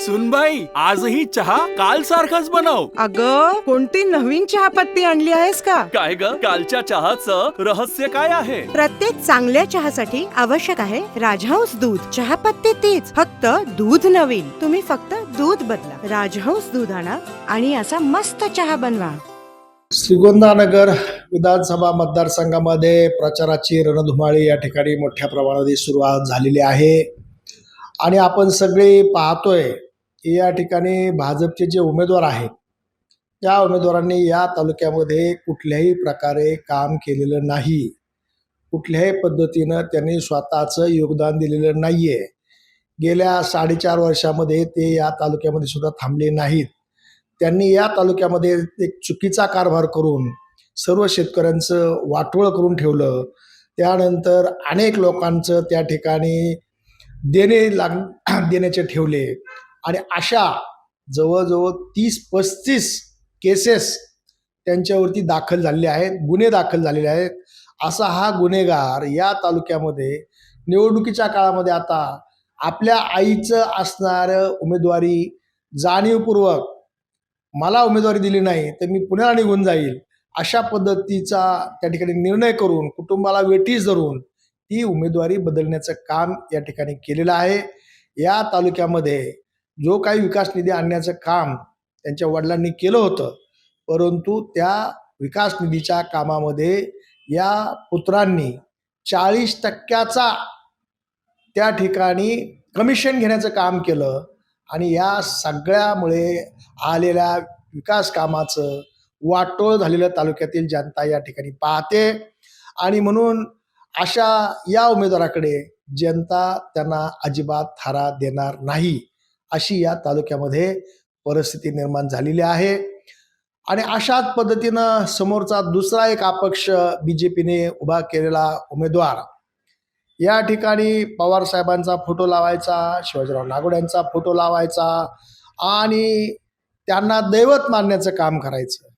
सुनबाई आजही चहा काल सारखाच बनव. अग कोणती नवीन चहापत्ती आणली आहेस का? काय ग? कालच्या चहाचं रहस्य काय आहे? प्रत्येक चांगल्या चहासाठी आवश्यक आहे राजहंस दूध. चहापत्ती तीच फक्त दूध नवीन. तुम्ही फक्त दूध बदला. राजहंस दूध आणा आणि असा मस्त चहा बनवा. श्रीगोंदानगर विधानसभा मतदारसंघामध्ये प्रचाराची रणधुमाळी या ठिकाणी मोठ्या प्रमाणात सुरुवात झालेली आहे. आणि आपण सगळे पाहतोय या ठिकाणी भाजपचे जे उमेदवार आहेत त्या उमेदवारांनी या तालुक्यामध्ये कुठल्याही प्रकारे काम केलेलं नाही. कुठल्याही पद्धतीनं त्यांनी स्वतःचं योगदान दिलेलं नाही आहे गेल्या साडेचार वर्षामध्ये ते या तालुक्यामध्ये सुद्धा थांबले नाहीत. त्यांनी या तालुक्यामध्ये एक चुकीचा कारभार करून सर्व शेतकऱ्यांचं वाटोळ करून ठेवलं. त्यानंतर अनेक लोकांचं त्या ठिकाणी देणे लाग देण्याचे ठेवले. आणि अशा जवळजवळ तीस पस्तीस केसेस त्यांच्यावरती दाखल झालेले आहेत गुन्हे दाखल झालेले आहेत. असा हा गुन्हेगार या तालुक्यामध्ये निवडणुकीच्या काळामध्ये आता आपल्या आईचं असणारं उमेदवारी जाणीवपूर्वक मला उमेदवारी दिली नाही तर मी पुण्याला निघून जाईल अशा पद्धतीचा त्या ठिकाणी निर्णय करून कुटुंबाला वेटीस धरून ती उमेदवारी बदलण्याचं काम या ठिकाणी केलेलं आहे. या तालुक्यामध्ये जो काही विकास निधी आणण्याचं काम त्यांच्या वडिलांनी केलं होतं परंतु त्या विकास निधीच्या कामामध्ये या पुत्रांनी चाळीस टक्क्याचा त्या ठिकाणी कमिशन घेण्याचं काम केलं आणि या सगळ्यामुळे आलेल्या विकास कामाचं वाटोळ झालेलं तालुक्यातील जनता या ठिकाणी पाहते. आणि म्हणून अशा या उमेदवाराकडे जनता त्यांना अजिबात थारा देणार नाही. अशी या तालुक्यामध्ये परिस्थिती निर्माण झालेली आहे. आणि अशाच पद्धतीनं समोरचा दुसरा एक अपक्ष बी जे पीने उभा केलेला उमेदवार. या ठिकाणी पवार साहेबांचा फोटो लावायचा शिवाजीराव नागोड्यांचा फोटो लावायचा आणि त्यांना दैवत मानण्याचं काम करायचं.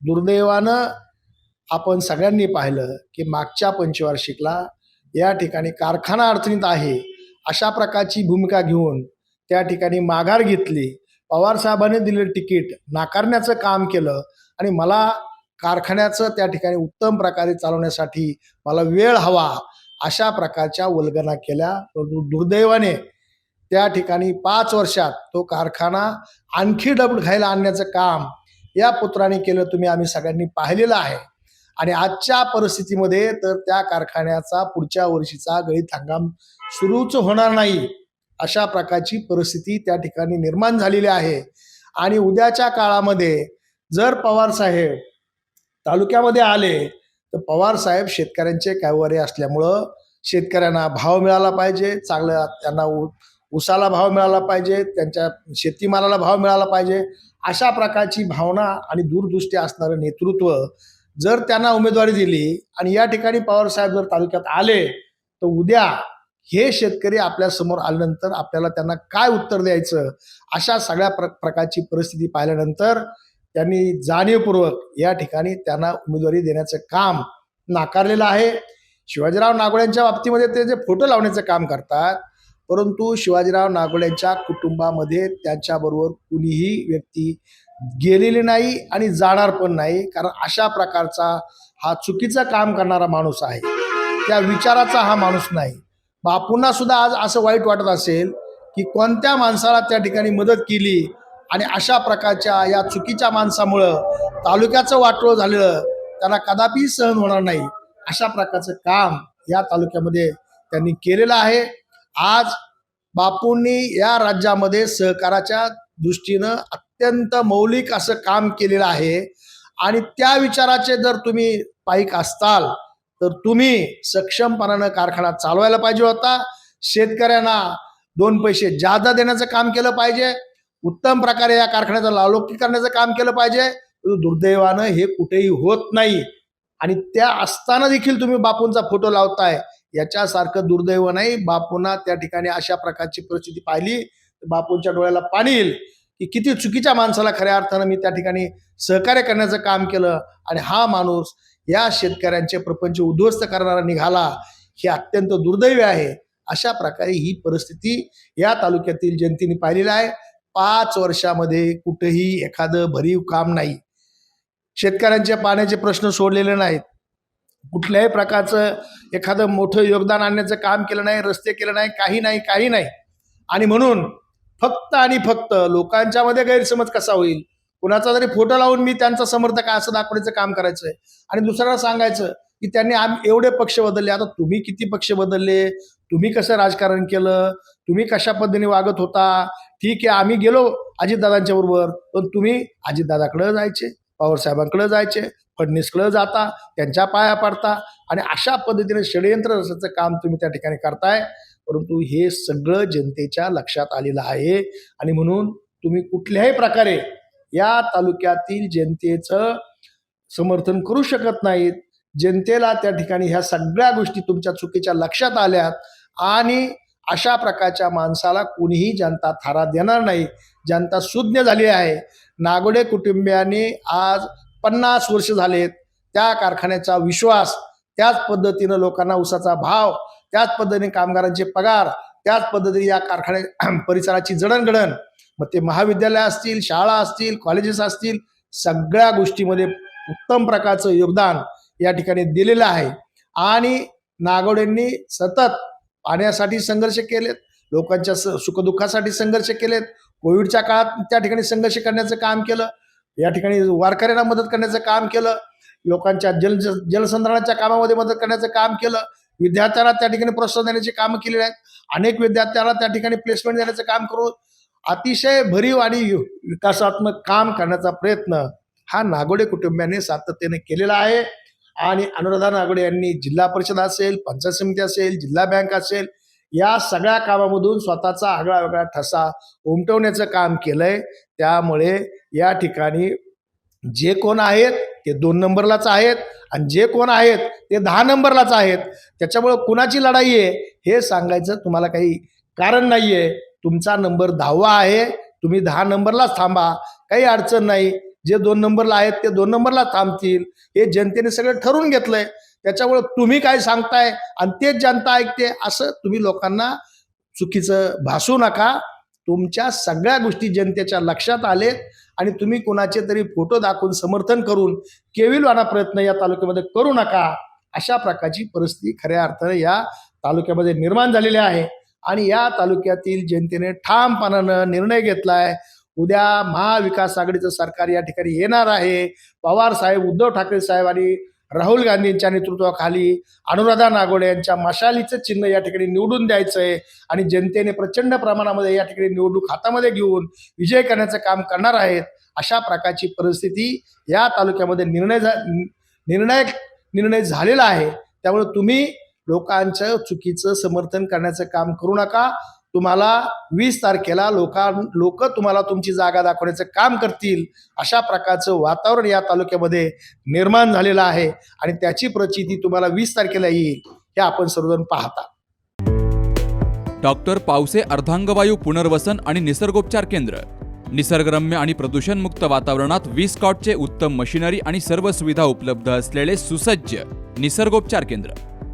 दुर्दैवानं आपण सगळ्यांनी पाहिलं की मागच्या पंचवार्षिकला या ठिकाणी कारखाना अडचणीत आहे अशा प्रकारची भूमिका घेऊन त्या ठिकाणी माघार घेतली. पवार साहेबांनी दिलेलं तिकीट नाकारण्याचं काम केलं आणि मला कारखान्याचं त्या ठिकाणी उत्तम प्रकारे चालवण्यासाठी मला वेळ हवा अशा प्रकारच्या वल्गना केल्या. दुर्दैवाने त्या ठिकाणी पाच वर्षात तो कारखाना आणखी डबल खायला आणण्याचं काम या पुत्राने केलं तुम्ही आम्ही सगळ्यांनी पाहिलेलं आहे. आणि आजच्या परिस्थितीमध्ये तर त्या कारखान्याचा पुढच्या वर्षीचा गळीत हंगाम सुरूच होणार नाही. अशा प्रकारची परिस्थिती त्या ठिकाणी निर्माण झालेली आहे. आणि उद्याच्या काळामध्ये जर पवार साहेब तालुक्यामध्ये आले तर पवार साहेब शेतकऱ्यांचे कायवारे असल्यामुळं शेतकऱ्यांना भाव मिळाला पाहिजे चांगलं त्यांना उ उसाला भाव मिळाला पाहिजे त्यांच्या शेतीमालाला भाव मिळाला पाहिजे अशा प्रकारची भावना आणि दूरदृष्टी असणारं नेतृत्व जर त्यांना उमेदवारी दिली आणि या ठिकाणी पवार साहेब जर तालुक्यात आले तर उद्या हे शेतकरी आपल्यासमोर आल्यानंतर आपल्याला त्यांना काय उत्तर द्यायचं? अशा सगळ्या प्र प्रकारची परिस्थिती पाहिल्यानंतर त्यांनी जाणीवपूर्वक या ठिकाणी त्यांना उमेदवारी देण्याचं काम नाकारलेलं आहे. शिवाजीराव नागोड्यांच्या बाबतीमध्ये ते जे फोटो लावण्याचं काम करतात परंतु शिवाजीराव नागोड्यांच्या कुटुंबामध्ये त्यांच्याबरोबर कुणीही व्यक्ती गेलेली नाही आणि जाणार पण नाही कारण अशा प्रकारचा हा चुकीचं काम करणारा माणूस आहे. त्या विचाराचा हा माणूस नाही. बापूंना सुद्धा आज असं वाईट वाटत असेल की कोणत्या माणसाला त्या ठिकाणी मदत केली आणि अशा प्रकारच्या या चुकीच्या माणसामुळं तालुक्याचं वाटोळ झालेलं त्यांना कदापि सहन होणार नाही. अशा प्रकारचं काम या तालुक्यामध्ये त्यांनी केलेलं आहे. आज बापूंनी या राज्यामध्ये सहकाराच्या दृष्टीनं अत्यंत मौलिक असं काम केलेलं आहे. आणि त्या विचाराचे जर तुम्ही पाईक असताल तर तुम्ही सक्षमपणानं कारखाना चालवायला पाहिजे होता. शेतकऱ्यांना दोन पैसे जादा देण्याचं काम केलं पाहिजे. उत्तम प्रकारे या कारखान्याचं लालोकी करण्याचं काम केलं पाहिजे. दुर्दैवानं हे कुठेही होत नाही. आणि त्या असताना देखील तुम्ही बापूंचा फोटो लावताय. याच्यासारखं दुर्दैव नाही. बापूंना त्या ठिकाणी अशा प्रकारची परिस्थिती पाहिली. तर बापूंच्या डोळ्याला पाणी येईल की किती चुकीच्या माणसाला खऱ्या अर्थानं मी त्या ठिकाणी सहकार्य करण्याचं काम केलं. आणि हा माणूस या शेतकऱ्यांचे प्रपंच उद्ध्वस्त करणारा निघाला हे अत्यंत दुर्दैवी आहे. अशा प्रकारे ही परिस्थिती या तालुक्यातील जनतेने पाहिलेली आहे. पाच वर्षामध्ये कुठेही एखादं भरीव काम नाही. शेतकऱ्यांचे पाण्याचे प्रश्न सोडलेले नाहीत. कुठल्याही प्रकारचं एखादं मोठं योगदान आणण्याचं काम केलं नाही रस्ते केलं नाही काही नाही काही नाही. आणि म्हणून फक्त आणि फक्त लोकांच्यामध्ये गैरसमज कसा होईल? कुणाचा जरी फोटो लावून मी त्यांचा समर्थक आहे असं दाखवण्याचं काम करायचं आहे आणि दुसऱ्याला सांगायचं की त्यांनी आम एवढे पक्ष बदलले. आता तुम्ही किती पक्ष बदलले? तुम्ही कसं राजकारण केलं? तुम्ही कशा पद्धतीने वागत होता? ठीक आहे आम्ही गेलो अजितदादांच्या बरोबर पण तुम्ही अजितदादाकडे जायचे पवारसाहेबांकडे जायचे फडणवीसकडे जाता त्यांच्या पाया पाडता आणि अशा पद्धतीने षडयंत्र रचायचं काम तुम्ही त्या ठिकाणी करताय. परंतु हे सगळं जनतेच्या लक्षात आलेलं आहे. आणि म्हणून तुम्ही कुठल्याही प्रकारे या तालुक्यातील जनतेचं समर्थन करू शकत नाहीत. जनतेला त्या ठिकाणी ह्या सगळ्या गोष्टी तुमच्या चुकीच्या लक्षात आल्यात आणि अशा प्रकारच्या माणसाला कुणीही जनता थारा देणार नाही. जनता सुज्ञ झाली आहे. नागोडे कुटुंबियांनी आज पन्नास वर्ष झालेत. त्या कारखान्याचा विश्वास त्याच पद्धतीनं लोकांना उसाचा भाव त्याच पद्धतीने कामगारांचे पगार त्याच पद्धतीने या कारखान्या परिसराची जडणघडण मग ते महाविद्यालय असतील शाळा असतील कॉलेजेस असतील सगळ्या गोष्टीमध्ये उत्तम प्रकारचं योगदान या ठिकाणी दिलेलं आहे. आणि नागवडेंनी सतत पाण्यासाठी संघर्ष केलेत लोकांच्या स सुखदुःखासाठी संघर्ष केलेत कोविडच्या काळात त्या ठिकाणी संघर्ष करण्याचं काम केलं या ठिकाणी वारकऱ्यांना मदत करण्याचं काम केलं लोकांच्या जल जलसंधारणाच्या कामामध्ये मदत करण्याचं काम केलं विद्यार्थ्यांना त्या ठिकाणी प्रोत्साहन देण्याची कामं केलेली आहेत अनेक विद्यार्थ्यांना त्या ठिकाणी प्लेसमेंट देण्याचं काम करून अतिशय भरीव आणि विकासात्मक काम करण्याचा प्रयत्न हा नागोडे कुटुंबियांनी सातत्याने केलेला आहे. आणि अनुराधा नागोडे यांनी जिल्हा परिषद असेल पंचायत समिती असेल जिल्हा बँक असेल या सगळ्या कामामधून स्वतःचा आगळा वेगळा ठसा उमटवण्याचं काम केलंय. त्यामुळे या ठिकाणी जे कोण आहेत ते दोन नंबरलाच आहेत आणि जे कोण आहेत ते दहा नंबरलाच आहेत. त्याच्यामुळं कुणाची लढाई आहे हे सांगायचं तुम्हाला काही कारण नाही आहे तुमचा नंबर दहावा आहे तुम्ही दहा नंबरलाच थांबा. काही अडचण नाही. जे दोन नंबरला आहेत ते दोन नंबरला थांबतील. हे जनतेने सगळं ठरवून घेतलंय. त्याच्यामुळं तुम्ही काय सांगताय आणि तेच जनता ऐकते असं तुम्ही लोकांना चुकीचं भासू नका. तुमच्या सगळ्या गोष्टी जनतेच्या लक्षात आलेत आणि तुम्ही कोणाचे तरी फोटो दाखवून समर्थन करून केविलवाना प्रयत्न या तालुक्यामध्ये करू नका. अशा प्रकारची परिस्थिती खऱ्या अर्थाने या तालुक्यामध्ये निर्माण झालेली आहे. आणि या तालुक्यातील जनतेने ठामपणानं निर्णय घेतलाय. उद्या महाविकास आघाडीचं सरकार या ठिकाणी येणार आहे. पवार साहेब उद्धव ठाकरे साहेब आणि राहुल गांधींच्या नेतृत्वाखाली अनुराधा नागोडे यांच्या मशालीचं चिन्ह या ठिकाणी निवडून द्यायचं आहे आणि जनतेने प्रचंड प्रमाणामध्ये या ठिकाणी निवडणूक हातामध्ये घेऊन विजय करण्याचं काम करणार आहेत. अशा प्रकारची परिस्थिती या तालुक्यामध्ये निर्णय झा निर्णायक निर्णय झालेला आहे. त्यामुळे तुम्ही लोकांचं चुकीचं समर्थन करण्याचं काम करू नका. तुम्हाला वीस तारखेला लोकां लोक तुम्हाला तुमची जागा दाखवण्याचं काम करतील. अशा प्रकारचं वातावरण या तालुक्यामध्ये निर्माण झालेलं आहे आणि त्याची प्रचिती तुम्हाला वीस तारखेला येईल हे आपण सर्वजण पाहता. डॉक्टर पावसे अर्धांगवायू पुनर्वसन आणि निसर्गोपचार केंद्र. निसर्गरम्य आणि प्रदूषणमुक्त वातावरणात वीस कॉटचे उत्तम मशिनरी आणि सर्व सुविधा उपलब्ध असलेले सुसज्ज निसर्गोपचार केंद्र.